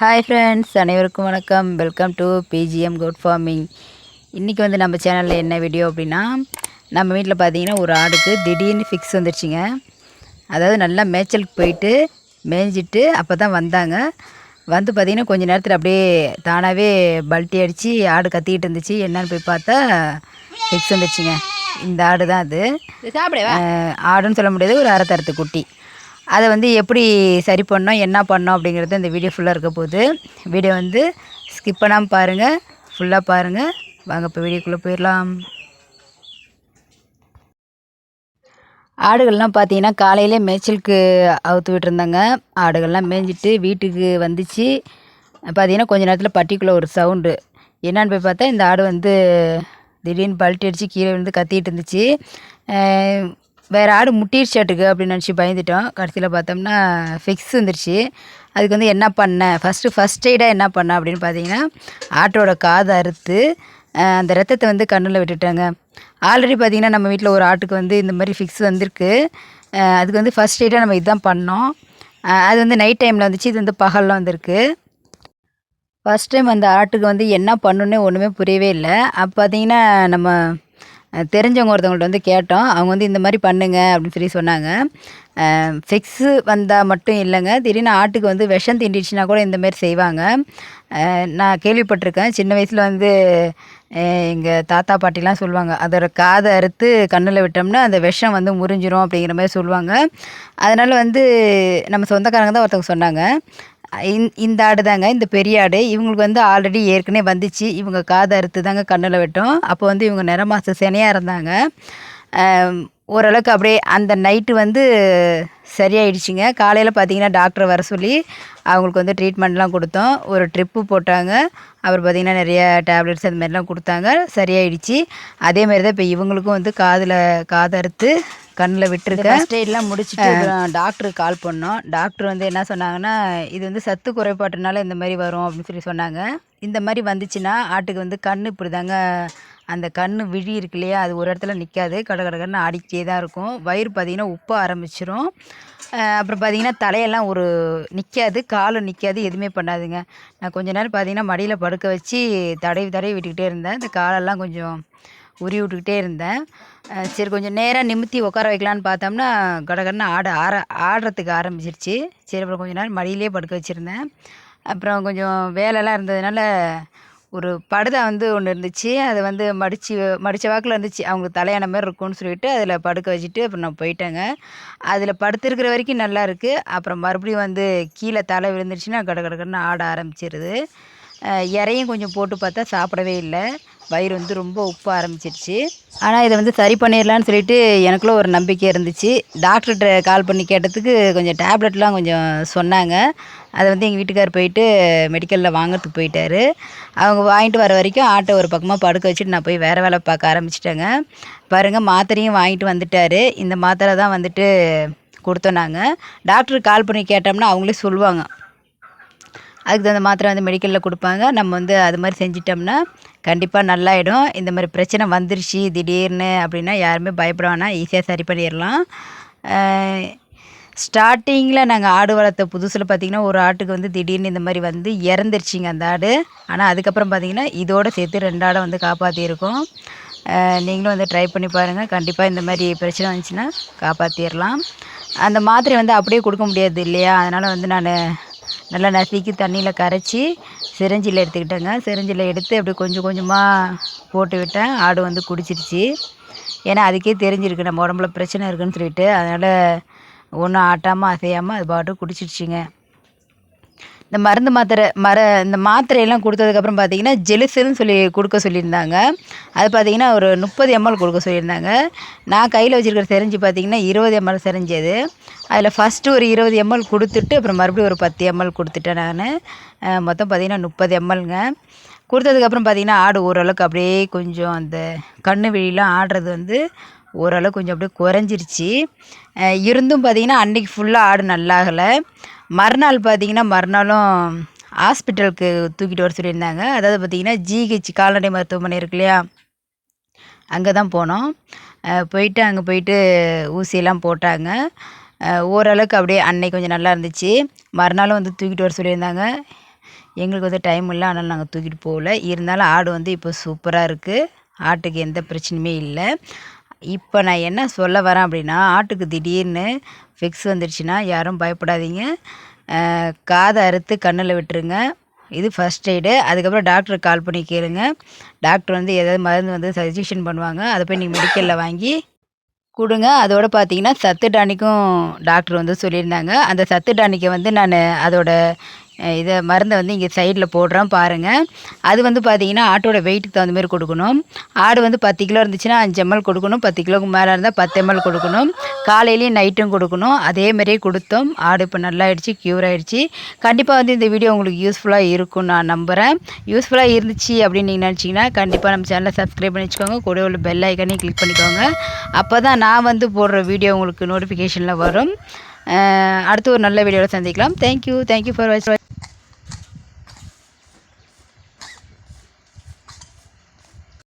Hi friends அனைவருக்கும் வணக்கம். Welcome to BGM good farming இன்றைக்கி வந்து நம்ம சேனலில் என்ன வீடியோ அப்படின்னா நம்ம வீட்டில் பார்த்தீங்கன்னா ஒரு ஆடுக்கு திடீர்னு ஃபிக்ஸ் வந்துருச்சுங்க. அதாவது நல்லா மேய்ச்சலுக்கு போயிட்டு மேய்ஞ்சிட்டு அப்போ தான் வந்தாங்க. வந்து பார்த்திங்கன்னா கொஞ்ச நேரத்தில் அப்படியே தானாகவே பல்ட்டி அடித்து ஆடு கத்திக்கிட்டு இருந்துச்சு. என்னன்னு போய் பார்த்தா ஃபிக்ஸ் வந்துருச்சுங்க. இந்த ஆடு தான் அது ஆடுன்னு சொல்ல முடியாது. ஒரு அரைத்தரத்து குட்டி. அதை வந்து எப்படி சரி பண்ணோம் என்ன பண்ணோம் அப்படிங்கிறது இந்த வீடியோ ஃபுல்லாக இருக்க போகுது. வீடியோ வந்து ஸ்கிப் பண்ணாமல் பாருங்கள் ஃபுல்லாக பாருங்கள் வாங்க இப்போ வீடியோக்குள்ளே போயிடலாம். ஆடுகள்லாம் பார்த்தீங்கன்னா காலையிலே மேய்ச்சலுக்கு அவுத்து விட்டுருந்தாங்க. ஆடுகள்லாம் மேய்ஞ்சிட்டு வீட்டுக்கு வந்துச்சு. பார்த்தீங்கன்னா கொஞ்ச நேரத்தில் பட்டிக்குள்ளே ஒரு சவுண்டு. என்னான்னு போய் பார்த்தா இந்த ஆடு வந்து திடீர்னு பல்ட்டி அடித்து கீழே விழுந்து கத்திகிட்டு இருந்துச்சு. வேறு ஆடு முட்டிடுச்சாட்டுக்கு அப்படின்னு நினச்சி பயந்துட்டோம். கடைசியில் பார்த்தோம்னா ஃபிக்ஸ் வந்துருச்சு. அதுக்கு வந்து என்ன பண்ணேன் ஃபஸ்ட்டு ஃபஸ்ட் எய்டாக என்ன பண்ணேன் அப்படின்னு பார்த்தீங்கன்னா ஆட்டோட காதை அறுத்து அந்த ரத்தத்தை வந்து கண்ணில் விட்டுட்டாங்க. ஆல்ரெடி பார்த்திங்கன்னா நம்ம வீட்டில் ஒரு ஆட்டுக்கு வந்து இந்த மாதிரி ஃபிக்ஸ் வந்திருக்கு. அதுக்கு வந்து ஃபஸ்ட் எய்டாக நம்ம இதுதான் பண்ணோம். அது வந்து நைட் டைமில் வந்துச்சு. இது வந்து பகலில் வந்திருக்கு. ஃபஸ்ட் டைம் அந்த ஆட்டுக்கு வந்து என்ன பண்ணணுன்னே ஒன்றுமே புரியவே இல்லை. அப்போ பார்த்தீங்கன்னா நம்ம தெரிஞ்சவங்க ஒருத்தவங்கள்ட்ட வந்து கேட்டோம். அவங்க வந்து இந்த மாதிரி பண்ணுங்க அப்படின்னு சொல்லி சொன்னாங்க. ஃபிக்ஸு வந்தால் மட்டும் இல்லைங்க. திடீர்னு ஆட்டுக்கு வந்து விஷம் தீண்டிடுச்சுன்னா கூட இந்த மாதிரி செய்வாங்க. நான் கேள்விப்பட்டிருக்கேன். சின்ன வயசில் வந்து எங்கள் தாத்தா பாட்டிலாம் சொல்லுவாங்க அதோட காதை அறுத்து கண்ணில் விட்டோம்னா அந்த விஷம் வந்து முறிஞ்சிரும் அப்படிங்கிற மாதிரி சொல்லுவாங்க. அதனால் வந்து நம்ம சொந்தக்காரங்க தான் ஒருத்தவங்க சொன்னாங்க. இந்த ஆடு தாங்க இந்த பெரிய ஆடு. இவங்களுக்கு வந்து ஆல்ரெடி ஏற்கனவே வந்துச்சு. இவங்க காதை அறுத்து தாங்க கண்ணில் விட்டோம். அப்போ வந்து இவங்க நிறமாச சினையாக இருந்தாங்க. ஓரளவுக்கு அப்படியே அந்த நைட்டு வந்து சரியாயிடுச்சுங்க. காலையில் பார்த்தீங்கன்னா டாக்டர் வர சொல்லி அவங்களுக்கு வந்து ட்ரீட்மெண்ட்லாம் கொடுத்தோம். ஒரு ட்ரிப்பு போட்டாங்க. அப்புறம் பார்த்திங்கன்னா நிறைய டேப்லெட்ஸ் அது மாதிரிலாம் கொடுத்தாங்க. சரியாயிடுச்சு. அதே மாதிரி தான் இப்போ இவங்களுக்கும் வந்து காதில் காதறுத்து கண்ணில் விட்டுருக்கேன் ஃபஸ்ட் எய்ட்லாம் முடிச்சுட்டு டாக்டருக்கு கால் பண்ணோம். டாக்டர் வந்து என்ன சொன்னாங்கன்னா இது வந்து சத்து குறைபாட்டுனால இந்த மாதிரி வரும் அப்படின்னு சொல்லி சொன்னாங்க. இந்த மாதிரி வந்துச்சுன்னா ஆட்டுக்கு வந்து கண் இப்படி தாங்க அந்த கண் விழி இருக்கு இல்லையா? அது ஒரு இடத்துல நிற்காது கட கட கடன்னு ஆடிக்கிட்டே தான் இருக்கும். வயிறு பார்த்திங்கன்னா உப்ப ஆரம்பிச்சிரும். அப்புறம் பார்த்திங்கன்னா தலையெல்லாம் ஒரு நிற்காது காலும் நிற்காது எதுவுமே பண்ணாதுங்க. நான் கொஞ்ச நேரம் பார்த்திங்கன்னா மடியில் படுக்க வச்சு தடவி தடவி விட்டுக்கிட்டே இருந்தேன். இந்த காலெல்லாம் கொஞ்சம் உரி விட்டுக்கிட்டே இருந்தேன். சரி கொஞ்சம் நேராக நிமித்தி உட்கார வைக்கலான்னு பார்த்தோம்னா கடகடன்னு ஆட ஆற ஆடுறதுக்கு ஆரம்பிச்சிருச்சு. சரி அப்புறம் கொஞ்ச நேரம் மடியிலே படுக்க வச்சுருந்தேன். அப்புறம் கொஞ்சம் வேலைலாம் இருந்ததுனால ஒரு படுதா வந்து ஒன்று இருந்துச்சு. அதை வந்து மடித்து மடித்த வாக்கில் இருந்துச்சு. அவங்க தலையான மாதிரி இருக்கும்னு சொல்லிட்டு அதில் படுக்க வச்சுட்டு அப்புறம் நான் போயிட்டேங்க. அதில் படுத்துருக்கிற வரைக்கும் நல்லா இருக்குது அப்புறம் மறுபடியும் வந்து கீழே தலை விழுந்துருச்சுன்னா கட கடன்னு ஆட ஆரம்பிச்சிருது. இறையும் கொஞ்சம் போட்டு பார்த்தா சாப்பிடவே இல்லை. வயிறு வந்து ரொம்ப உப்பு ஆரம்பிச்சிருச்சு. ஆனால் இதை வந்து சரி பண்ணிடலான்னு சொல்லிட்டு எனக்குள்ள ஒரு நம்பிக்கை இருந்துச்சு. டாக்டர்கிட்ட கால் பண்ணி கேட்டதுக்கு கொஞ்சம் டேப்லெட்லாம் கொஞ்சம் சொன்னாங்க. அதை வந்து எங்கள் வீட்டுக்கார் போயிட்டு மெடிக்கலில் வாங்குறதுக்கு போயிட்டார். அவங்க வாங்கிட்டு வர வரைக்கும் ஆட்டை ஒரு பக்கமாக படுக்க வச்சுட்டு நான் போய் வேறு வேலை பார்க்க ஆரம்பிச்சிட்டேங்க. பாருங்கள் மாத்திரையும் வாங்கிட்டு வந்துட்டாரு. இந்த மாத்திரை தான் வந்துட்டு கொடுத்தோம் நாங்கள் டாக்டருக்கு கால் பண்ணி கேட்டோம்னா அவங்களே சொல்லுவாங்க. அதுக்கு தகுந்த மாத்திரை வந்து மெடிக்கலில் கொடுப்பாங்க. நம்ம வந்து அது மாதிரி செஞ்சிட்டோம்னா கண்டிப்பாக நல்லாயிடும். இந்த மாதிரி பிரச்சனை வந்துருச்சு திடீர்னு அப்படின்னா யாருமே பயப்பட வேணாம். ஈஸியாக சரி பண்ணிடலாம். ஸ்டார்டிங்கில் நாங்கள் ஆடு வளர்த்த புதுசில் பார்த்திங்கன்னா ஒரு ஆட்டுக்கு வந்து திடீர்னு இந்த மாதிரி வந்து இறந்துருச்சிங்க அந்த ஆடு. ஆனால் அதுக்கப்புறம் பார்த்திங்கன்னா இதோட சேர்த்து ரெண்டு ஆடை வந்து காப்பாற்றியிருக்கோம் நீங்களும் வந்து ட்ரை பண்ணி பாருங்கள் கண்டிப்பாக இந்த மாதிரி பிரச்சனை வந்துச்சுன்னா காப்பாற்றிடலாம் அந்த மாத்திரை வந்து அப்படியே கொடுக்க முடியாது இல்லையா? அதனால் வந்து நான் நல்லா நசுக்கி தண்ணியில் கரைச்சி சிரஞ்சில் எடுத்துக்கிட்டேங்க. சிரஞ்சில் எடுத்து அப்படி கொஞ்சம் கொஞ்சமாக போட்டு விட்டேன். ஆடு வந்து குடிச்சிருச்சு. ஏன்னா அதுக்கே தெரிஞ்சிருக்கு நம்ம உடம்புல பிரச்சனை இருக்குன்னு சொல்லிட்டு. அதனால் ஒன்றும் ஆட்டாமல் அசையாமல் அது பாட்டு குடிச்சிருச்சுங்க. இந்த மருந்து மாத்திரை மர இந்த மாத்திரையெல்லாம் கொடுத்ததுக்கப்புறம் பார்த்தீங்கன்னா ஜெலுசுன்னு சொல்லி கொடுக்க சொல்லியிருந்தாங்க. அது பார்த்தீங்கன்னா ஒரு முப்பது எம்எல் கொடுக்க சொல்லியிருந்தாங்க. நான் கையில் வச்சுருக்கிற செரிஞ்சு பார்த்தீங்கன்னா இருபது எம்எல் செரிஞ்சு அது அதில் ஃபஸ்ட்டு ஒரு இருபது எம்எல் கொடுத்துட்டு அப்புறம் மறுபடியும் ஒரு பத்து எம்எல் கொடுத்துட்டேன் நான். மொத்தம் பார்த்தீங்கன்னா முப்பது எம்எல்ங்க. கொடுத்ததுக்கப்புறம் பார்த்தீங்கன்னா ஆடு ஓரளவுக்கு அப்படியே கொஞ்சம் அந்த கண்ணு வெளியெலாம் ஆடுறது வந்து ஓரளவு கொஞ்சம் அப்படியே குறைஞ்சிருச்சு. இருந்தும் பார்த்தீங்கன்னா அன்றைக்கி ஃபுல்லாக ஆடு நல்லாகலை. மறுநாள் பார்த்திங்கன்னா மறுநாளும் ஹாஸ்பிட்டலுக்கு தூக்கிட்டு வர சொல்லியிருந்தாங்க. அதாவது பார்த்திங்கன்னா ஜிஹெச் கால்நடை மருத்துவமனை இருக்கு இல்லையா? அங்கே தான் போனோம். போயிட்டு அங்கே போயிட்டு ஊசியெல்லாம் போட்டாங்க. ஓரளவுக்கு அப்படியே அன்னைக்கு கொஞ்சம் நல்லா இருந்துச்சு. மறுநாளும் வந்து தூக்கிட்டு வர சொல்லியிருந்தாங்க. எங்களுக்கு வந்து டைம் இல்லை அதனால் நாங்கள் தூக்கிட்டு போகல. இருந்தாலும் ஆடு வந்து இப்போ சூப்பராக இருக்குது ஆட்டுக்கு எந்த பிரச்சனையுமே இல்லை. இப்போ நான் என்ன சொல்ல வரேன் அப்படின்னா ஆட்டுக்கு திடீர்னு ஃபிக்ஸ் வந்துடுச்சுன்னா யாரும் பயப்படாதீங்க. காதை அறுத்து கண்ணில் விட்டுருங்க. இது ஃபஸ்ட் எய்டு அதுக்கப்புறம் டாக்டருக்கு கால் பண்ணி கேளுங்க. டாக்டர் வந்து ஏதாவது மருந்து வந்து சஜஷன் பண்ணுவாங்க. அதை போய் நீங்கள் மெடிக்கலில் வாங்கி கொடுங்க. அதோட பார்த்தீங்கன்னா சத்து டானிக்கும் டாக்டர் வந்து சொல்லியிருந்தாங்க. அந்த சத்து டானிக்கை வந்து நான் அதோட இதை மருந்தை வந்து இங்கே சைடில் போடுறோம் பாருங்கள் அது வந்து பார்த்திங்கன்னா ஆட்டோட வெயிட்டுக்கு தகுந்த மாதிரி கொடுக்கணும். ஆடு வந்து பத்து கிலோ இருந்துச்சுன்னா அஞ்சு எம்எல் கொடுக்கணும் பத்து கிலோக்கு மேலே இருந்தால் பத்து எம்எல் கொடுக்கணும். காலையிலையும் நைட்டும் கொடுக்கணும். அதே மாதிரியே கொடுத்தோம். ஆடு இப்போ நல்லா ஆயிடுச்சு. க்யூர் ஆகிடுச்சி கண்டிப்பாக வந்து இந்த வீடியோ உங்களுக்கு யூஸ்ஃபுல்லாக இருக்கும் நான் நம்புகிறேன் யூஸ்ஃபுல்லாக இருந்துச்சு அப்படின்னு நீங்கள் நினச்சிங்கன்னா கண்டிப்பாக நம்ம சேனலை சப்ஸ்கிரைப் பண்ணி வச்சுக்கோங்க கூட உள்ள பெல் ஐக்கனையும் கிளிக் பண்ணிக்கோங்க. அப்போ தான் நான் வந்து போடுற வீடியோ உங்களுக்கு நோட்டிஃபிகேஷனில் வரும். அடுத்து ஒரு நல்ல வீடியோவில் சந்திக்கலாம். Thank you thank you for watch